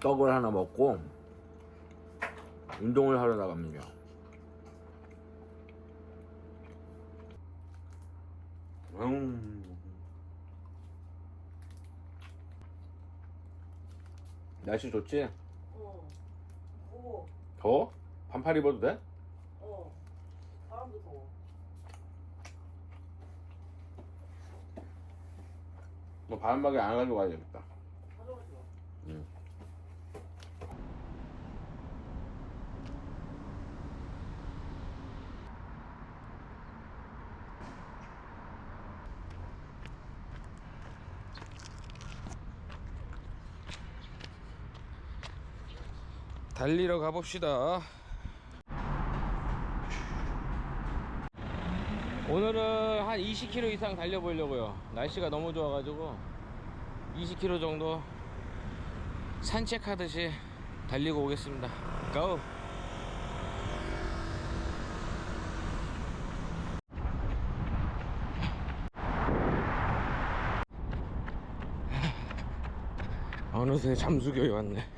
떡을 하나 먹고 운동을 하러 나갑니다. 음. 날씨 좋지? 어. 더워. 더워? 반팔 입어도 돼? 어. 바람도 더워. 뭐 바람막이 안 가지고 가야 되겠다. 가져가지 마. 응. 달리러 가봅시다. 오늘은 한 20km 이상 달려보려고요. 날씨가 너무 좋아가지고 20km 정도 산책하듯이 달리고 오겠습니다. 고! 어느새 잠수교에 왔네.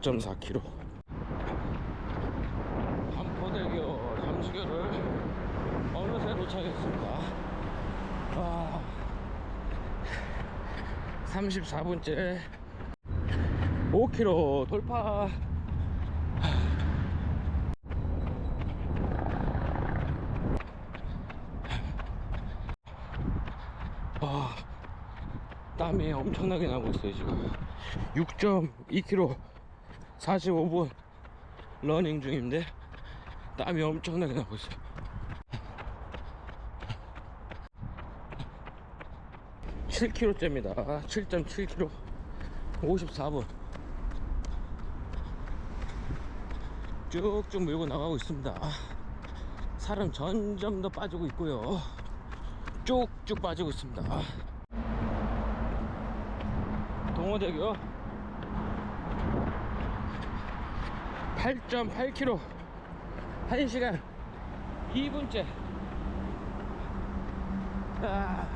4.4km. 반포대교 잠수교를 어느새 도착했습니다. 아, 34분째 5km 돌파. 아, 땀이 엄청나게 나고 있어요, 지금. 6.2km 45분 러닝 중인데 땀이 엄청나게 나고 있어요. 7km째입니다. 7.7km 54분 쭉쭉 밀고 나가고 있습니다. 살은 점점 더 빠지고 있고요. 쭉쭉 빠지고 있습니다. 동호대교 8.8km 1시간 2분째. 아.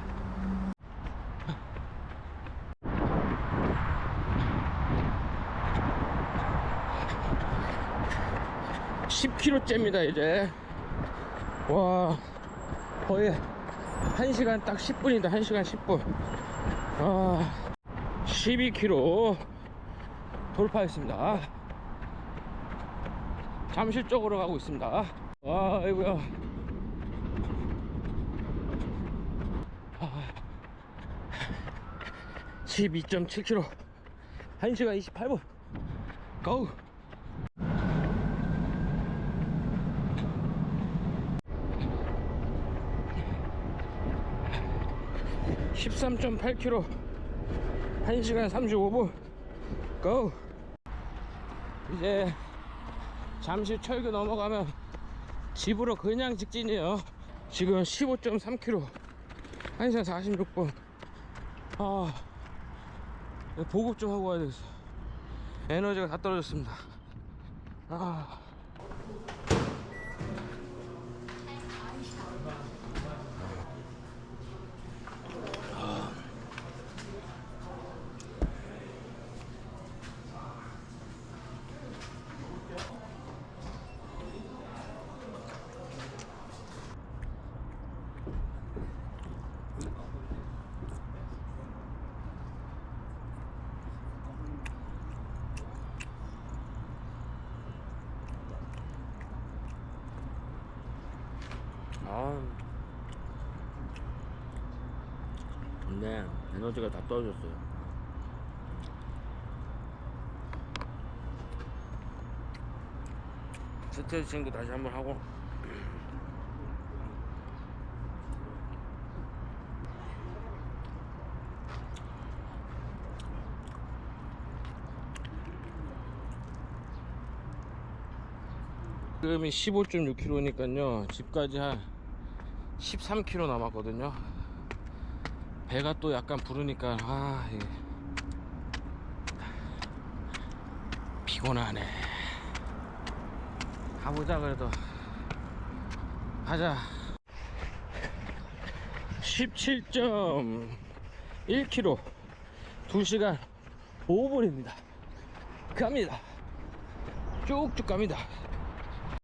10km째입니다 이제. 와 거의 1시간 딱 10분이다 1시간 10분. 아 12km 돌파했습니다 잠실 쪽으로 가고 있습니다. 와 아이고야. 아, 12.7km 1시간 28분. 고우. 13.8km 1시간 35분. 고 이제 잠시 철교 넘어가면 집으로 그냥 직진이에요. 지금 15.3km 1시간 46분. 아 보급 좀 하고 와야 되겠어. 에너지가 다 떨어졌습니다. 아 '아 에너지가 다 떨어졌어요. 스트레칭 도 다시 한번 하고. 지금이 15.6km니까요. 집까지 한 13km 남았거든요 배가 또 약간 부르니까 아 이게 피곤하네 가보자 그래도 가자 17.1km 2시간 5분입니다 갑니다. 쭉쭉 갑니다.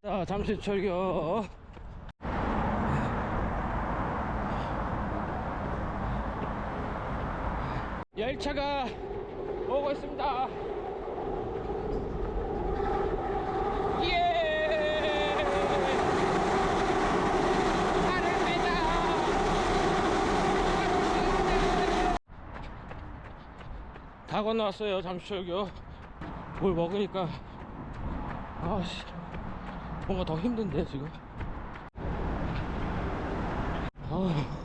자, 잠시 철교. 열차가 오고 있습니다. 예! 다. 건너왔어요 잠시철교. 뭘 먹으니까. 아씨 뭔가 더 힘든데 지금. 아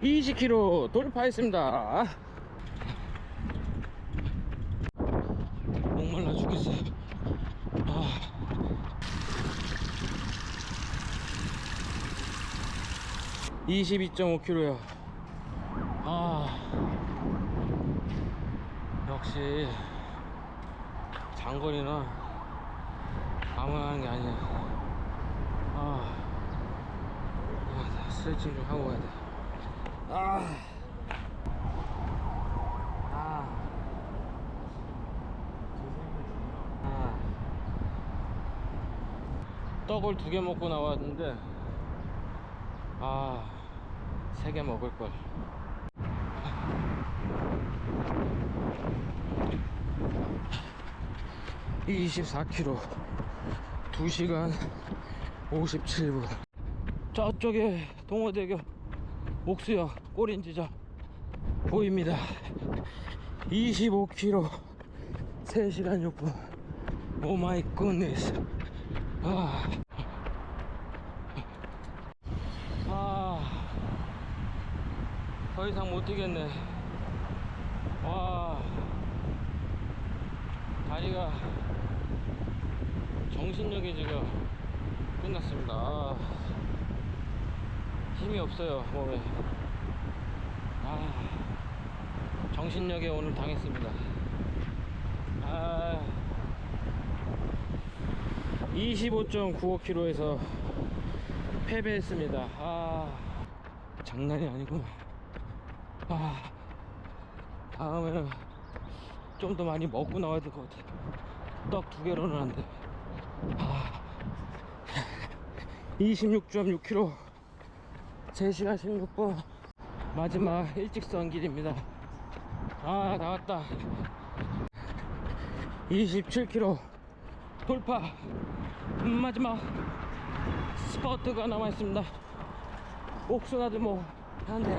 20km 돌파했습니다 목말라 죽겠어요 아. 아 22.5km요 아 역시 장거리는 아무나 하는 게 아니야. 아, 아 스트레칭 좀 하고 가야 돼. 아, 아, 아. 떡을 두 개 먹고 나왔는데, 아, 세 개 먹을 걸. 24km 2시간 57분 저쪽에 동호대교 옥수역 꼬린지점 보입니다 25km 3시간 6분 오 마이 굿니스 아. 아. 더 이상 못 뛰겠네 와 다리가 정신력이 지금 끝났습니다. 아, 힘이 없어요, 몸에. 아, 정신력에 오늘 당했습니다. 아, 25.95km에서 패배했습니다. 아, 장난이 아니구나. 아, 다음에는 좀 더 많이 먹고 나와야 될 것 같아. 떡 두 개로는 안 돼. 아, 26.6km 3시간 16분 마지막 일직선 길입니다. 아 나왔다. 27km 돌파. 마지막 스퍼트가 남아있습니다. 옥수나들 뭐 한대.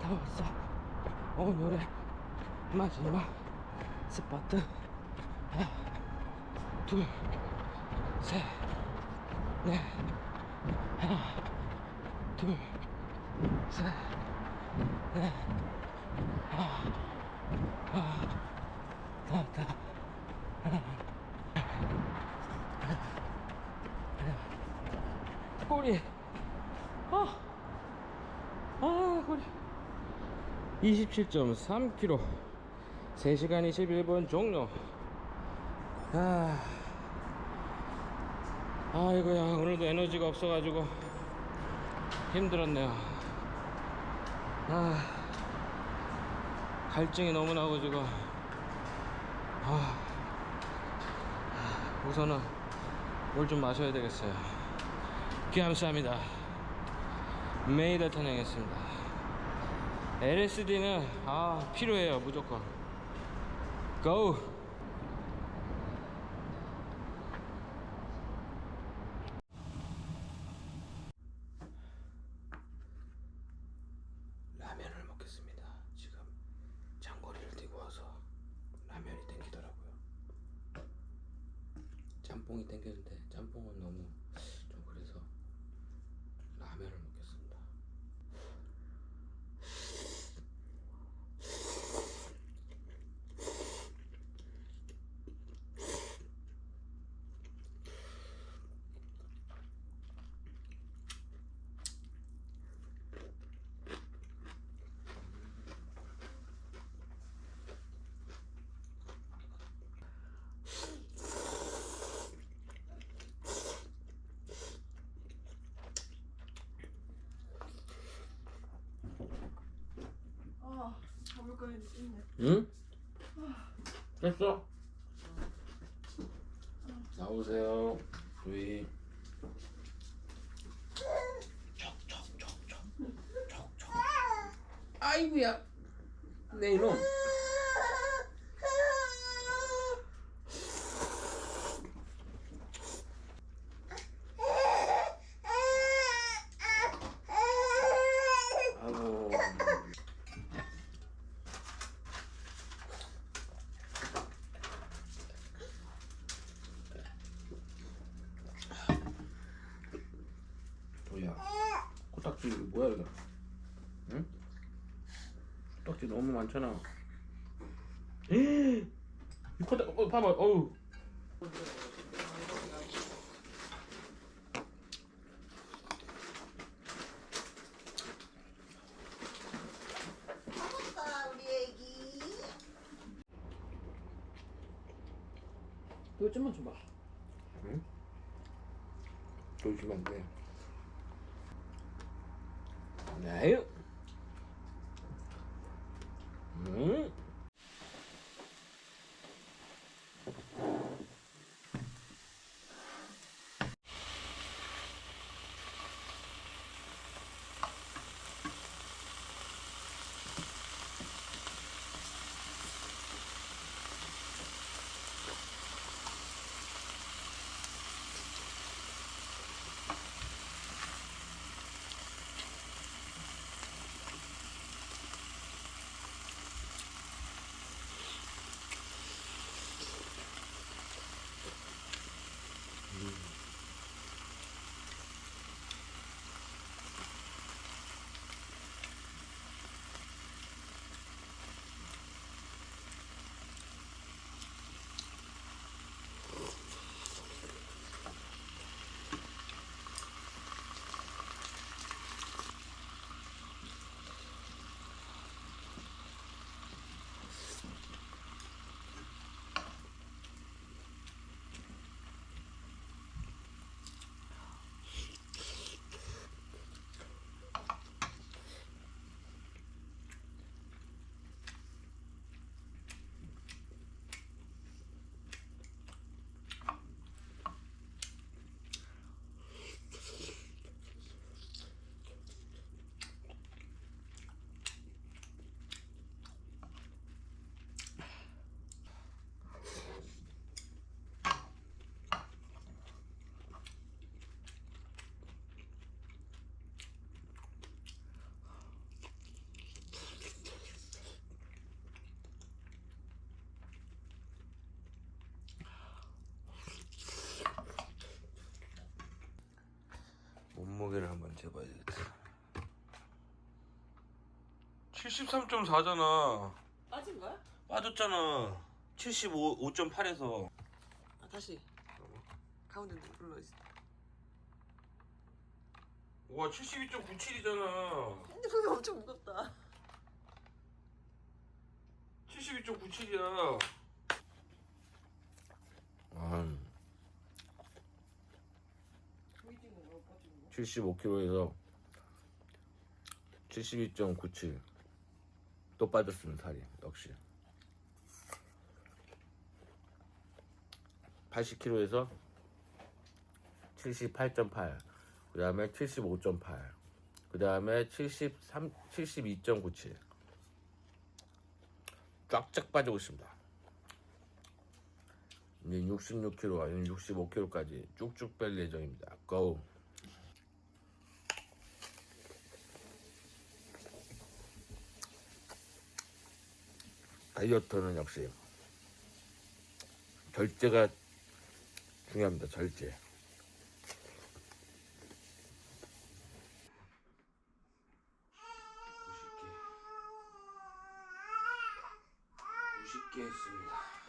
다 왔어. 오늘의 마지막 하나 둘 셋 넷 하나 둘 셋 넷 하나 하나 나왔다 꼬리. 아, 아 꼬리. 27.3km 3시간 21분 종료. 아 아이고야 오늘도 에너지가 없어가지고 힘들었네요. 아 갈증이 너무 나고 지금. 아 우선은 물좀 마셔야 되겠어요. 감사합니다. 메이드 탄행했습니다. LSD는 아 필요해요 무조건. 고 응? 됐어? 나오세요. 우리 척척척척척척. 아이고야. 내 이놈. 아이고. 뭐야? 코딱지 뭐야 이거? 응? 코딱지 너무 많잖아. 이 코딱 어 봐봐 어우. 이거 좀 재봐야겠다. 73.4잖아. 빠진 거야? 빠졌잖아. 75, 5.8에서. 아 다시. 가운데 눌러 있어. 와, 72.97이잖아. 핸드폰이 엄청 무겁다. 72.97이야. 아, 보이지는 거 빠진 거. 75kg에서 72.97. 또 빠졌습니다, 살이. 역시. 80kg에서 78.8. 그 다음에 75.8. 그 다음에 73, 72.97. 쫙쫙 빠지고 있습니다. 이제 66kg 아니면 65kg까지 쭉쭉 뺄 예정입니다. 고! 다이어트는 역시 절제가 중요합니다. 절제. 개 했습니다.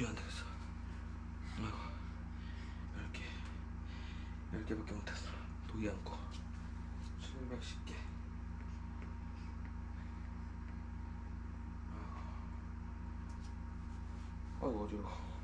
도저히 안 됐어. 아이고 10개 10개밖에 못했어. 도기 안고 710개. 아이고 어지러워.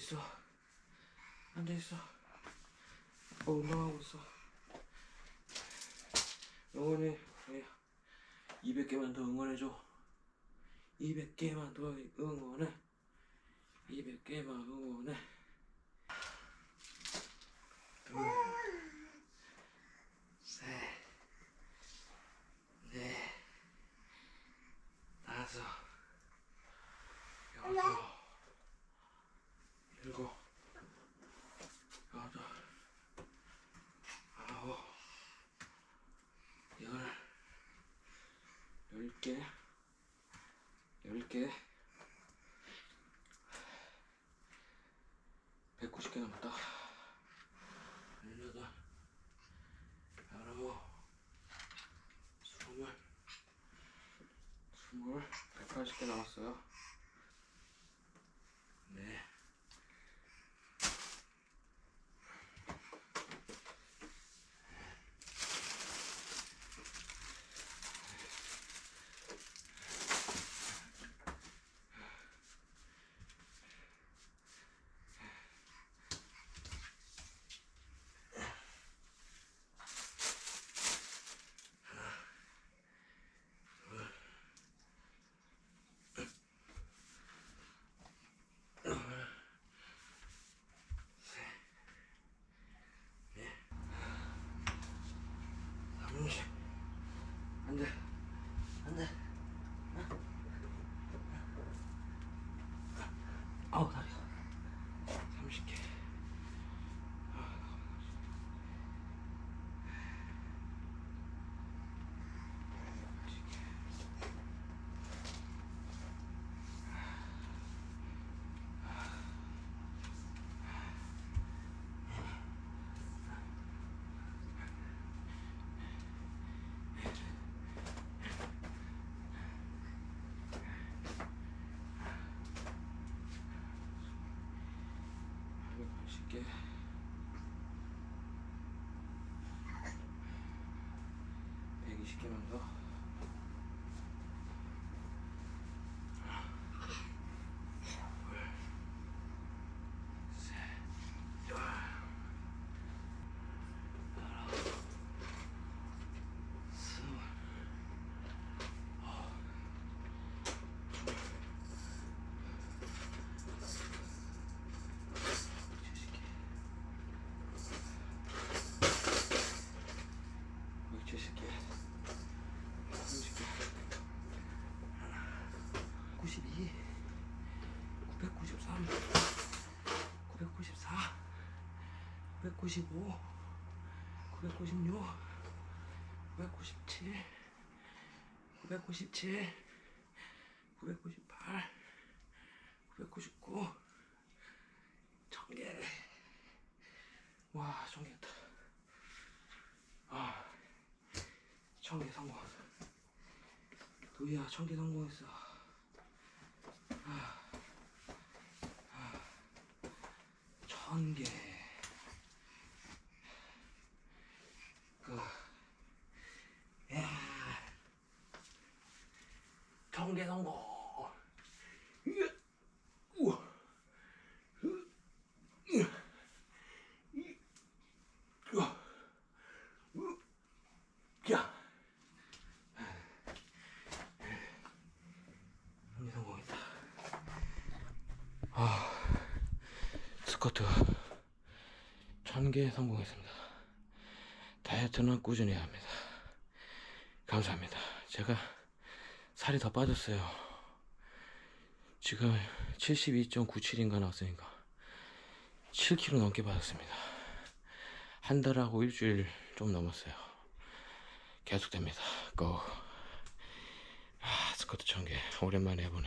있어. 앉아 있어. 어, 운동하고 있어. 응원해, 도희야. 200개만 더 응원해줘. 200개만 더 응원해. 200개만 응원해. 10개. 10개 190개 넘었다. 18 19 20 20 180개 남았어요. 백이십 개만 더. 995 996 997 997 998 999 1000개 와 1000개 다아 1000개 성공. 도희야 1000개 성공했어. 천개 성공. 우와, 우, 야. 천개 성공했다. 아, 스쿼트 천 개 성공했습니다. 다이어트는 꾸준히 해야 합니다. 감사합니다. 제가 살이 더 빠졌어요. 지금 72.97인가 나왔으니까 7kg 넘게 빠졌습니다. 한 달하고 일주일 좀 넘었어요. 계속됩니다. 고. 아, 스쿼트 천 개. 오랜만에 해보네.